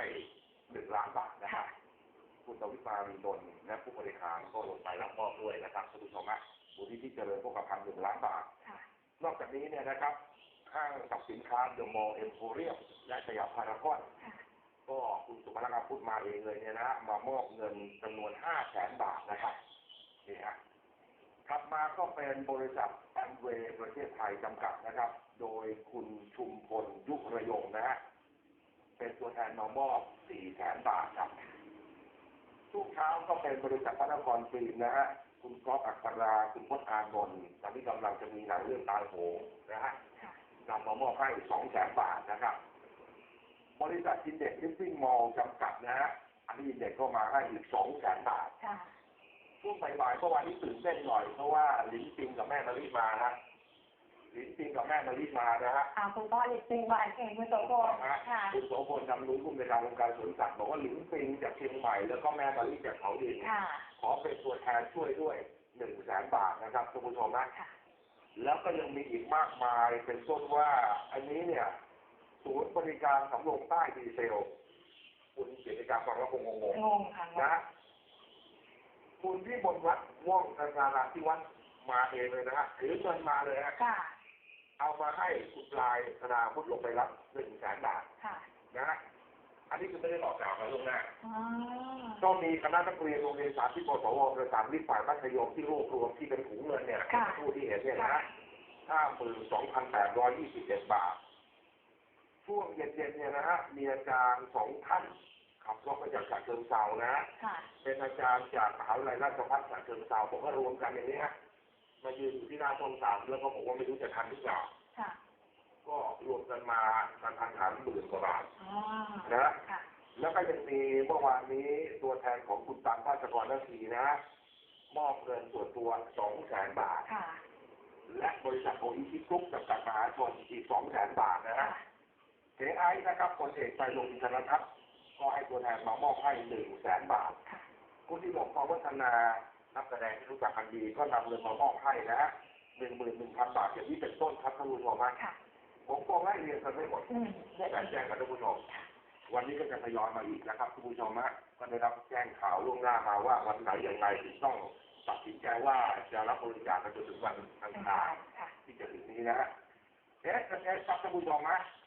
ให้หนึ่งล้านบาทนะครับคุณตวิตามีนนท์และผู้บริหารก็ลงไปรับมอบด้วยนะครับท่านผู้ชมฮะมูลนิธิเจริญพวกพันหนึ่งล้านบาทค่ะนอกจากนี้เนี่ยนะครับห้างสรรพสินค้าเดอะมอลล์เอ็มโพเรียมและสยามพารากอนค่ะก็คุณสุภลักษณ์พูดมาเองเลยเนี่ยนะมามอบเงินจำนวนห้าแสนบาทนะครับนี่ฮะถัดมาก็เป็นบริษัทแอมเวย์ประเทศไทยจำกัดนะครับ โดยคุณชุมพลยุคระยงนะฮะ เป็นตัวแทนมามอบสี่แสนบาทครับทุกเช้าก็เป็นบริษัทพระนครฟิล์มนะฮะ คุณก๊อฟอัครา คุณพจน์อานนท์ตอนนี้กำลังจะมีหนังเรื่องตายโหงนะฮะค่ะนำมามอบให้สองแสนบาทนะครับ บริษัทอินเด็กซ์ลิฟวิ่งมอลจำกัดนะฮะ อันนี้อินเด็กซ์ก็มาให้อีกสองแสนบาทค่ะช่วงบ่ายๆเมื่อวานนี้ตื่นเต้นหน่อยเพราะว่าหลินปิงกับแม่มะลิมาฮะห ลินปิงกับแม่มะลิมานะฮะอ่าคุณพ่อลิปซิงบายเองคุณโสพลค่ะคุณโสพลนำนุ้ยผู้ในวยการองค์การสวนสัตว์บอกว่าหลินปิงจากเชียงใหม่แล้วก็แม่มะลิจากเขาดินค่ะขอเป็นตัวแทนช่วยด้วยหนึ่งแสนบาทนะครับท่านผู้ชมนะค่ะแล้วก็ยังมีอีกมากมายเป็นต้นว่า อันนี้เนี่ยศูนย์บริการสำโรงใต้ดีเซลคุณกิจการฟังแล้วคงงงงงค่ะๆนะคุณที่บนวัดว่องธนาราที่วัดมาเองเลยนะฮะถือเงินมาเลยฮะค่ะ เอามาให้คุณปลายธนาพุทธลงไปรับหนึ่งแสนบาทค่ะนะฮะอันนี้คือไม่ได้บอกกล่าวมาล่วงหน้าอ๋อก็มีคณะนักเรียนโรงเรียนสาธิตกศวประสานวิทย์ฝ่ายมัธยมที่รวบรวมที่เป็นถุงเงินเนี่ยผู้ที่เห็นเนี่ยนะห้าหมื่นสองพันแปดร้อยยี่สิบเอ็ดบาท ช่วงเย็นๆเนี่ยนะฮะมีอาจารย์สองท่านขับรถมาจากฉะเชิงเซานะฮะค่ะเป็นอาจารย์จากมหาวิทยาลัยราชภัฏฉะเชิงเซาบอกว่ารวมกันอย่างนี้ฮะ มายืนอยู่ที่หน้าช่องสามแล้วก็บอกว่าไม่รู้จะทันหรือเปล่าค่ะก็รวมกันมาการทันฐานหมื่นกว่าบาทอ๋อนะค่ะแล้วก็ยังมีเมื่อวานนี้ตัวแทนของคุณตันภาสกรนาทีนะ มอบเงินส่วนตัวสองแสนบาทค่ะและบริษัทโออิชิกรุ๊ปจำกัดมหาชนอีกสองแสนบาทนะค่ะฮะเอไอนะครับคนเอกใจลงอินทรทัศน์ก็ให้ตัวแทนมามอบให้หนึ่งแสนบาทค่ะคุณที่บอกความวัฒนา นักแสดงที่รู้จักกันดีก็นำเงินมามอบให้นะฮะหนึ่งหมื่นหนึ่งพันบาทอย่างนี้เป็นต้นครับท่านผู้ชมฮะค่ะผมก็ไล่เรียนกันไม่หมดอืมเดี๋ยวแต่แจ้งกับท่านผู้ชมวันนี้ก็จะทยอยมาอีกนะครับคุณผู้ชมฮะก็ได้รับแจ้งข่าวล่วงหน้ามาว่าวันไหนอย่างไรถึงต้องตัดสินใจว่าจะรับบริจาคกันจนถึงวันอังคารค่ะที่จะถึงนี้นะฮะเอ๊ะเอ๊ะครับท่านผู้ชมฮะ